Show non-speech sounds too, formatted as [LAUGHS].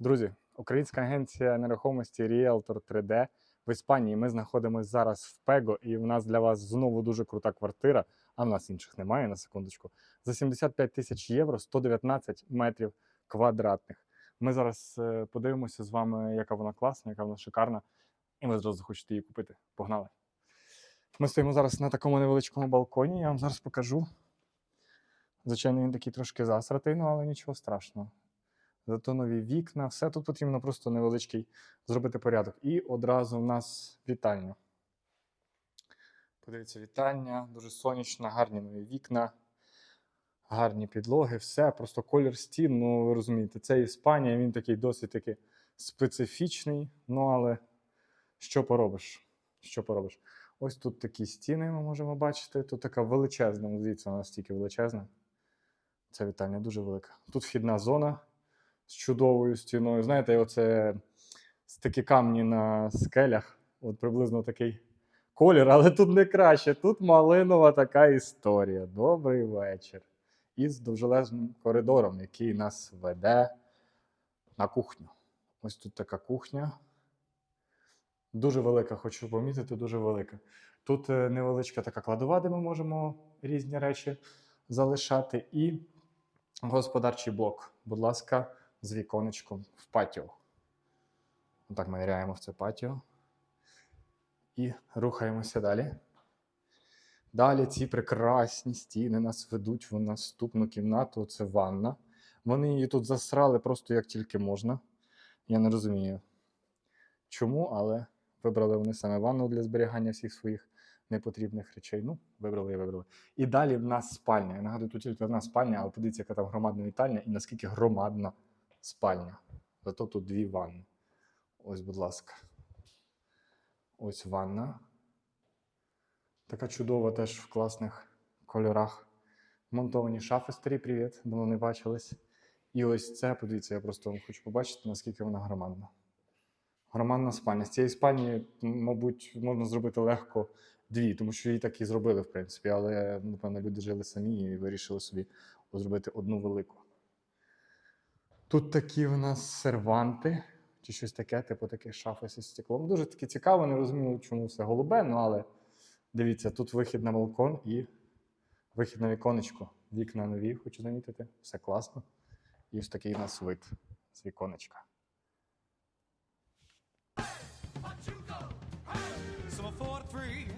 Друзі, українська агенція нерухомості Realtor 3D в Іспанії. Ми знаходимося зараз в Пего, і в нас для вас знову дуже крута квартира. А в нас інших немає на секундочку. За 75 тисяч євро 119 метрів квадратних. Ми зараз е, подивимося з вами, яка вона класна, яка вона шикарна, і ви зразу захочете її купити. Погнали! Ми стоїмо зараз на такому невеличкому балконі. Я вам зараз покажу. Звичайно, він такий трошки засратий, ну, але нічого страшного. Зато нові вікна, все тут потрібно просто невеличкий зробити порядок. І одразу в нас вітальня. Подивіться, вітальня, дуже сонячна, гарні нові вікна, гарні підлоги, все, просто колір стін. Ну, ви розумієте, це Іспанія, він такий досить таки специфічний. Ну, але що поробиш? Що поробиш? Ось тут такі стіни ми можемо бачити. Тут така величезна, дивіться, вона настільки величезна. Ця вітальня дуже велика. Тут вхідна зона з чудовою стіною. Знаєте, оце такі камні на скелях, от приблизно такий колір, [LAUGHS] але тут не краще. Тут малинова така історія. Добрий вечір. Із довжелезним коридором, який нас веде на кухню. Ось тут така кухня. Дуже велика, хочу помітити, дуже велика. Тут е, невеличка така кладова, де ми можемо різні речі залишати. І господарчий блок. Будь ласка, з віконечком в патіо. Так ми ниряємо в це патіо. І рухаємося далі. Далі ці прекрасні стіни нас ведуть в наступну кімнату. Це ванна. Вони її тут засрали просто як тільки можна. Я не розумію, чому, але вибрали вони саме ванну для зберігання всіх своїх непотрібних речей. Ну, вибрали і вибрали. І далі в нас спальня. Я нагадую, тут тільки одна спальня, але подивіться, яка там громадна вітальня і наскільки громадна спальня. Зато тут дві ванни. Ось, будь ласка. Ось ванна. Така чудова теж в класних кольорах. Монтовані шафи старі, привіт, давно не бачились. І ось це, подивіться, я просто вам хочу побачити, наскільки вона громадна. Громадна спальня. З цієї спальні, мабуть, можна зробити легко дві, тому що її так і зробили, в принципі. Але, напевно, люди жили самі і вирішили собі зробити одну велику. Тут такі в нас серванти, чи щось таке, типу таке шафи зі стеклом. Дуже таки цікаво, не розумію, чому все голубе, ну але дивіться, тут вихід на балкон і вихід на віконечко. Вікна нові, хочу замітити, все класно. І ось такий у нас вид з віконечка. Summer 43, the